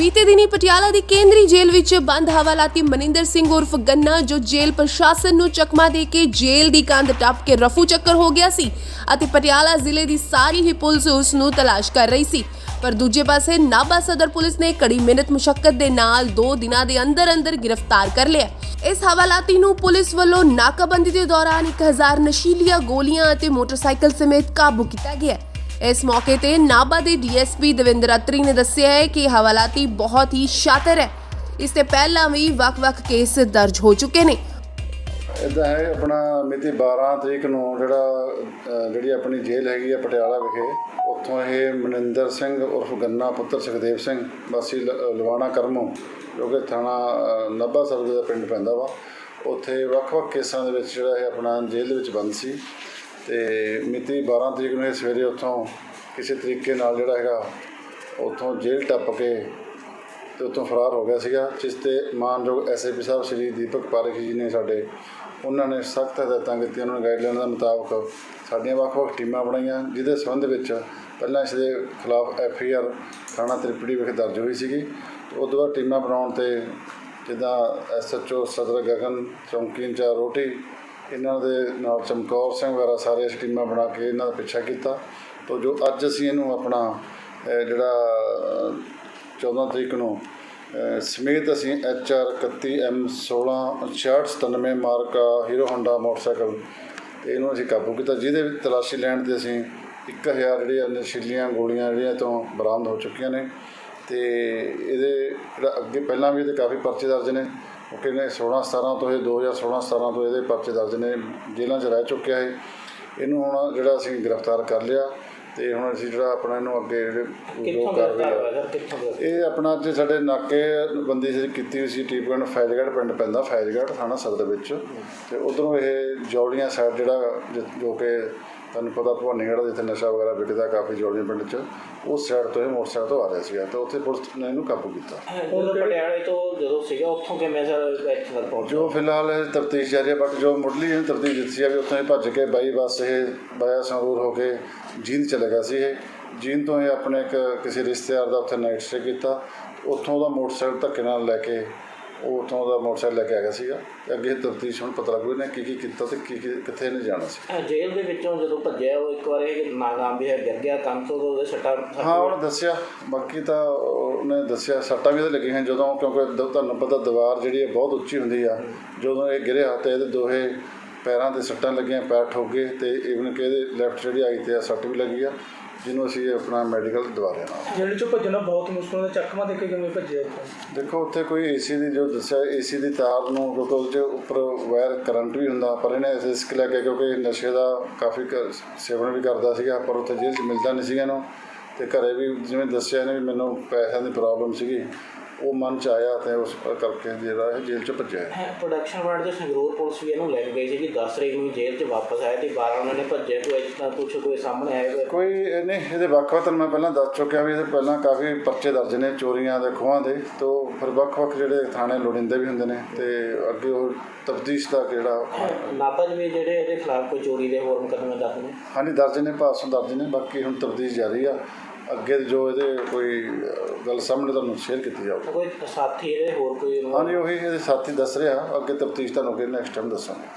ਬੀਤੇ ਦਿਨੀ ਪਟਿਆਲਾ ਦੀ ਕੇਂਦਰੀ ਜੇਲ੍ਹ ਵਿੱਚ ਬੰਦ ਹਵਾਲਾਤੀ ਮਨਿੰਦਰ ਸਿੰਘ ਉਰਫ ਗੰਨਾ, ਜੋ ਜੇਲ੍ਹ ਪ੍ਰਸ਼ਾਸਨ ਨੂੰ ਚਕਮਾ ਦੇ ਕੇ ਜੇਲ੍ਹ ਦੀ ਕੰਧ ਟੱਪ ਕੇ ਰਫੂ ਚੱਕਰ ਹੋ ਗਿਆ ਸੀ ਅਤੇ ਪਟਿਆਲਾ ਜ਼ਿਲ੍ਹੇ ਦੀ ਸਾਰੀ ਹੀ ਪੁਲਿਸ ਉਸ ਨੂੰ ਤਲਾਸ਼ ਕਰ ਰਹੀ ਸੀ। ਪਰ ਦੂਜੇ ਪਾਸੇ ਨਾਭਾ ਸਦਰ ਪੁਲਿਸ ਨੇ ਕੜੀ ਮਿਹਨਤ ਮੁਸ਼ਕਲ ਦੇ ਨਾਲ 2 ਦਿਨਾਂ ਦੇ ਅੰਦਰ ਅੰਦਰ ਗ੍ਰਿਫਤਾਰ ਕਰ ਲਿਆ। ਇਸ ਹਵਾਲਾਤੀ ਨੂੰ ਪੁਲਿਸ ਵੱਲੋਂ ਨਾਕਾਬੰਦੀ ਦੇ ਦੌਰਾਨ 1000 ਨਸ਼ੀਲੀਆਂ ਗੋਲੀਆਂ ਅਤੇ ਮੋਟਰਸਾਈਕਲ ਸਮੇਤ ਕਾਬੂ ਕੀਤਾ ਗਿਆ। ਇਸ ਮੌਕੇ ਤੇ ਨਾਭਾ ਦੇ ਡੀਐਸਪੀ ਦਵਿੰਦਰ ਅਤਰੀ ਨੇ ਦੱਸਿਆ ਹੈ ਕਿ ਹਵਾਲਾਤੀ ਬਹੁਤ ਹੀ ਸ਼ਾਤਰ ਹੈ। ਇਸ ਤੇ ਪਹਿਲਾਂ ਵੀ ਵੱਖ-ਵੱਖ ਕੇਸ ਦਰਜ ਹੋ ਚੁੱਕੇ ਨੇ। ਇਦਾਂ ਹੈ ਆਪਣਾ ਮਿਤੀ 12 ਤਰੀਕ ਨੂੰ ਜਿਹੜਾ ਜਿਹੜੀ ਆਪਣੀ ਜੇਲ੍ਹ ਹੈਗੀ ਆ ਪਟਿਆਲਾ ਵਿਖੇ ਉੱਥੋਂ ਇਹ ਮਨਿੰਦਰ ਸਿੰਘ ਉਰਫ ਗੰਨਾ ਪੁੱਤਰ ਸੁਖਦੇਵ ਸਿੰਘ ਵਾਸੀ ਲਵਾਣਾ ਕਰਮੋ ਜੋ ਕਿ ਥਾਣਾ ਅ, ਨਾਭਾ ਸਰਦ ਦਾ ਪਿੰਡ ਪੈਂਦਾ ਵਾ ਉੱਥੇ ਵੱਖ-ਵੱਖ ਕੇਸਾਂ ਦੇ ਵਿੱਚ ਜਿਹੜਾ ਇਹ ਆਪਣਾ ਜੇਲ੍ਹ ਦੇ ਵਿੱਚ ਬੰਦ ਸੀ। ਤੇ ਮਿਤੀ 12 ਤਰੀਕ ਨੂੰ ਇਹ ਸਵੇਰੇ ਉੱਥੋਂ ਕਿਸੇ ਤਰੀਕੇ ਨਾਲ ਜਿਹੜਾ ਹੈਗਾ ਉੱਥੋਂ ਜੇਲ੍ਹ ਟੱਪ ਕੇ ਤੇ ਉੱਥੋਂ ਫਰਾਰ ਹੋ ਗਿਆ ਸੀਗਾ, ਜਿਸ ਤੇ ਮਾਨਯੋਗ ਐਸਆਈਪੀ ਸਾਹਿਬ ਸ਼੍ਰੀ ਦੀਪਕ ਪਾਰੇਖ ਜੀ ਨੇ ਸਾਡੇ, ਉਹਨਾਂ ਨੇ ਸਖਤ ਹਦਾਇਤਾਂ ਕੀਤੀਆਂ, ਉਹਨਾਂ ਨੇ ਗਾਈਡਲਾਈਨ ਦੇ ਮੁਤਾਬਕ ਸਾਡੀਆਂ ਵੱਖ-ਵੱਖ ਟੀਮਾਂ ਬਣਾਈਆਂ, ਜਿਹਦੇ ਸੰਬੰਧ ਵਿੱਚ ਪਹਿਲਾਂ ਇਸ ਦੇ ਖਿਲਾਫ ਐਫਆਈਆਰ ਥਾਣਾ ਤ੍ਰਿਪੜੀ ਵਿਖੇ ਦਰਜ ਹੋਈ ਸੀਗੀ। ਤੇ ਉਸ ਤੋਂ ਬਾਅਦ ਟੀਮਾਂ ਬਣਾਉਣ ਤੇ ਜਿੱਦਾਂ ਐਸਐਚਓ ਸਦਰ ਗਗਨ, ਚੌਂਕੀ ਇੰਚਾਰਜ ਰੋਟੀ ਇਹਨਾਂ ਦੇ ਨਾਲ ਚਮਕੌਰ ਸਿੰਘ ਵਗੈਰਾ ਸਾਰੇ ਅਸੀਂ ਟੀਮਾਂ ਬਣਾ ਕੇ ਇਹਨਾਂ ਦਾ ਪਿੱਛਾ ਕੀਤਾ। ਤੋ ਜੋ ਅੱਜ ਅਸੀਂ ਇਹਨੂੰ ਆਪਣਾ ਜਿਹੜਾ 14 ਤਰੀਕ ਨੂੰ ਸਮੇਤ ਅਸੀਂ ਐਚ ਆਰ 31 ਐਮ 16 6697 ਮਾਰਕਾ ਹੀਰੋ ਹੋਂਡਾ ਮੋਟਰਸਾਈਕਲ, ਤੇ ਇਹਨੂੰ ਅਸੀਂ ਕਾਬੂ ਕੀਤਾ, ਜਿਹਦੇ ਵਿੱਚ ਤਲਾਸ਼ੀ ਲੈਣ ਤੇ ਅਸੀਂ 1000 ਜਿਹੜੀਆਂ ਨਸ਼ੀਲੀਆਂ ਗੋਲੀਆਂ ਜਿਹੜੀਆਂ ਤੋਂ ਬਰਾਮਦ ਹੋ ਚੁੱਕੀਆਂ ਨੇ, ਤੇ ਇਹਦੇ ਜਿਹੜਾ ਅੱਗੇ ਪਹਿਲਾਂ ਵੀ ਇਹਦੇ ਕਾਫੀ ਪਰਚੇ ਦਰਜ ਨੇ ਉਹ ਕਹਿੰਦੇ 16 17 ਤੋਂ ਇਹ 2016 17 ਤੋਂ ਇਹਦੇ ਪਰਚੇ ਦਰਜ ਨੇ ਜੇਲ੍ਹਾਂ 'ਚ ਰਹਿ ਚੁੱਕਿਆ ਹੈ ਇਹਨੂੰ ਹੁਣ ਜਿਹੜਾ ਅਸੀਂ ਗ੍ਰਿਫਤਾਰ ਕਰ ਲਿਆ ਤੇ ਹੁਣ ਅਸੀਂ ਜਿਹੜਾ ਆਪਣਾ ਇਹਨੂੰ ਅੱਗੇ ਜਿਹੜੇ ਜੋ ਕਰ ਰਹੇ ਗ੍ਰਿਫਤਾਰ ਇਹ ਆਪਣਾ ਅੱਜ ਸਾਡੇ ਨਾਕੇ ਬੰਦੀ ਸੀ ਕੀਤੀ ਹੋਈ ਸੀ ਟੀਪਗੰਡ ਫੈਜ਼ਗੜ੍ਹ ਪਿੰਡ ਪੈਂਦਾ ਫੈਜ਼ਗੜ੍ਹ ਥਾਣਾ ਸਦਰ ਵਿੱਚ। ਤੇ ਉਧਰੋਂ ਇਹ ਜੌਲੀਆਂ ਸਾਈਡ ਜਿਹੜਾ ਜੋ ਕਿ ਤੁਹਾਨੂੰ ਪਤਾ ਭਵਾਨੀਗੜ੍ਹ ਜਿੱਥੇ ਨਸ਼ਾ ਵਗੈਰਾ ਵਿਕਦਾ ਕਾਫੀ ਜੌਲੀਆਂ ਪਿੰਡ 'ਚ ਉਸ ਸਾਈਡ ਤੋਂ ਇਹ ਮੋਟਰਸਾਈਕਲ ਤੋਂ ਆ ਰਿਹਾ ਸੀਗਾ ਤੇ ਉੱਥੇ ਪੁਲਿਸ ਨੇ ਇਹਨੂੰ ਕਾਬੂ ਕੀਤਾ। ਜਦੋਂ ਪਟਿਆਲੇ ਤੋਂ ਜਦੋਂ ਸੀਗਾ ਉੱਥੋਂ ਕਿਵੇਂ ਸਰ ਇੱਥੇ ਤੱਕ ਪਹੁੰਚਿਆ ਜੋ ਫਿਲਹਾਲ ਇਹ ਤਫਤੀਸ਼ ਜਾਰੀ ਹੈ ਬਟ ਜੋ ਮੁੱਢਲੀ ਇਹਨੂੰ ਤਫਤੀਸ਼ ਦਿੱਤੀ ਆ ਵੀ ਉੱਥੋਂ ਇਹ ਭੱਜ ਕੇ ਬਾਈ ਬੱਸ ਇਹ ਬਾਇਆ ਸੰਗਰੂਰ ਹੋ ਕੇ ਜੀਂਦ ਚਲੇ ਗਿਆ ਸੀ ਇਹ। ਜੀਂਦ ਤੋਂ ਇਹ ਆਪਣੇ ਇੱਕ ਕਿਸੇ ਰਿਸ਼ਤੇਦਾਰ ਦਾ ਉੱਥੇ ਨਾਈਟ ਸਟੇ ਕੀਤਾ ਉੱਥੋਂ ਦਾ ਮੋਟਰਸਾਈਕਲ ਧੱਕੇ ਨਾਲ ਲੈ ਕੇ ਉਹ ਉੱਥੋਂ ਦਾ ਮੋਟਰਸਾਈਕਲ ਲੈ ਕੇ ਆ ਗਿਆ ਸੀਗਾ ਤੇ ਅੱਗੇ ਤਫਤੀਸ਼ ਹੁਣ ਪਤਾ ਲੱਗੂ ਇਹਨੇ ਕੀ ਕੀ ਕੀਤਾ ਤੇ ਕੀ ਕੀ ਕਿੱਥੇ ਇਹਨੇ ਜਾਣਾ ਸੀ। ਇਹ ਜੇਲ੍ਹ ਦੇ ਵਿੱਚੋਂ ਜਦੋਂ ਭੱਜਿਆ ਉਹ ਇੱਕ ਵਾਰ ਇਹ ਨਾਗਾਮ ਵੀ ਹੈ ਗਿਰ ਗਿਆ ਕੰਨ ਤੋਂ ਉਹਦੇ ਸੱਟਾਂ ਹਾਂ ਉਹਨੇ ਦੱਸਿਆ। ਬਾਕੀ ਤਾਂ ਉਹਨੇ ਦੱਸਿਆ ਸੱਟਾਂ ਵੀ ਉਹਦੇ ਲੱਗੀਆਂ ਜਦੋਂ ਕਿਉਂਕਿ ਦ- ਤੁਹਾਨੂੰ ਪਤਾ ਦੀਵਾਰ ਜਿਹੜੀ ਹੈ ਬਹੁਤ ਉੱਚੀ ਹੁੰਦੀ ਆ। ਜਦੋਂ ਇਹ ਗਿਰਿਆ ਤੇ ਇਹਦੇ ਦੋਹੇ ਪੈਰਾਂ ਤੇ ਸੱਟਾਂ ਲੱਗੀਆਂ ਪੈਰ ਠੋਕ ਤੇ ਇਵਨ ਕਿ ਇਹਦੇ ਲੈਫਟ ਜਿਹੜੀ ਆਈ ਤੇ ਆ ਸੱਟ ਵੀ ਲੱਗੀ ਆ। ਜਿਹਨੂੰ ਅਸੀਂ ਆਪਣਾ ਮੈਡੀਕਲ ਦਵਾ ਹਾਂ ਜੇਲ੍ਹ ਚੋਂ ਭੱਜਣਾ ਬਹੁਤ ਮੁਸ਼ਕਲ ਹੁੰਦਾ ਚੱਕਮਾ ਦੇ ਕੇ ਕਿਵੇਂ ਭੱਜਿਆ ਉੱਥੋਂ ਦੇਖੋ ਉੱਥੇ ਕੋਈ ਏਸੀ ਦੀ ਜੋ ਦੱਸਿਆ ਏਸੀ ਦੀ ਤਾਰ ਨੂੰ ਕਿਉਂਕਿ ਉਹਦੇ 'ਚ ਉੱਪਰ ਵਾਇਰ ਕਰੰਟ ਵੀ ਹੁੰਦਾ ਪਰ ਇਹਨੇ ਰਿਸਕ ਲੈ ਕੇ ਕਿਉਂਕਿ ਨਸ਼ੇ ਦਾ ਕਾਫੀ ਕ- ਸੇਵਨ ਵੀ ਕਰਦਾ ਸੀਗਾ ਪਰ ਉੱਥੇ ਜੇਲ੍ਹ 'ਚ ਮਿਲਦਾ ਨਹੀਂ ਸੀਗਾ ਇਹਨੂੰ। ਤੇ ਘਰੇ ਵੀ ਜਿਵੇਂ ਦੱਸਿਆ ਇਹਨੇ ਵੀ ਮੈਨੂੰ ਪੈਸਿਆਂ ਦੀ ਪ੍ਰੋਬਲਮ ਸੀਗੀ। ਉਹ ਮਨ 'ਚ ਆਇਆ ਤੇ ਉਸ ਕਰਕੇ ਜਿਹੜਾ ਇਹ ਜੇਲ੍ਹ 'ਚ ਭੱਜਿਆ ਹੈ। ਪ੍ਰੋਡਕਸ਼ਨ ਵਾਰਡ ਦੇ ਸੰਗਰੂਰ ਪੁਲਿਸ ਵੀ ਇਹਨੂੰ ਲੈ ਕੇ ਗਈ ਸੀ ਕਿ 10 ਤਰੀਕ ਨੂੰ ਜੇਲ੍ਹ 'ਚ ਵਾਪਸ ਆਇਆ ਤੇ 12 ਉਹਨਾਂ ਨੇ ਭੱਜੇ ਕੋਈ ਇਤਨਾ ਕੁਛ ਕੋਈ ਸਾਹਮਣੇ ਆਇਆ ਕੋਈ? ਨਹੀਂ ਇਹਦੇ ਵੱਖ-ਵੱਖ ਤੁਹਾਨੂੰ ਮੈਂ ਪਹਿਲਾਂ ਦੱਸ ਚੁੱਕਿਆ ਵੀ ਇਹਦੇ ਪਹਿਲਾਂ ਕਾਫੀ ਪਰਚੇ ਦਰਜ ਨੇ ਚੋਰੀਆਂ ਦੇ ਖੋਹਾਂ ਦੇ ਤੋਂ ਫਿਰ ਵੱਖ-ਵੱਖ ਜਿਹੜੇ ਥਾਣੇ ਲੋੜਿੰਦੇ ਵੀ ਹੁੰਦੇ ਨੇ ਤੇ ਅੱਗੇ ਉਹ ਤਫਤੀਸ਼ ਦਾ ਜਿਹੜਾ 'ਚ ਵੀ ਜਿਹੜੇ ਇਹਦੇ ਖਿਲਾਫ ਕੋਈ ਚੋਰੀ ਦੇ ਹੋਰ ਮੁਕੱਦਮੇ ਦਰਜ ਨੇ ਹਾਂਜੀ ਦਰਜ ਨੇ ਪਾਸੋਂ ਦਰਜ ਨੇ ਬਾਕੀ ਹੁਣ ਤਫਤੀਸ਼ ਜਾਰੀ ਆ ਅੱਗੇ ਜੋ ਇਹਦੇ ਕੋਈ ਗੱਲ ਸਾਹਮਣੇ ਤੁਹਾਨੂੰ ਸ਼ੇਅਰ ਕੀਤੀ ਜਾਊਗੀ ਕੋਈ ਸਾਥੀ ਇਹਦੇ ਹੋਰ ਕੋਈ ਹਾਂਜੀ ਉਹੀ ਇਹਦੇ ਸਾਥੀ ਦੱਸ ਰਿਹਾ। ਅੱਗੇ ਤਫਤੀਸ਼ ਤੁਹਾਨੂੰ ਅੱਗੇ ਨੈਕਸਟ ਟਾਈਮ ਦੱਸਾਂਗੇ।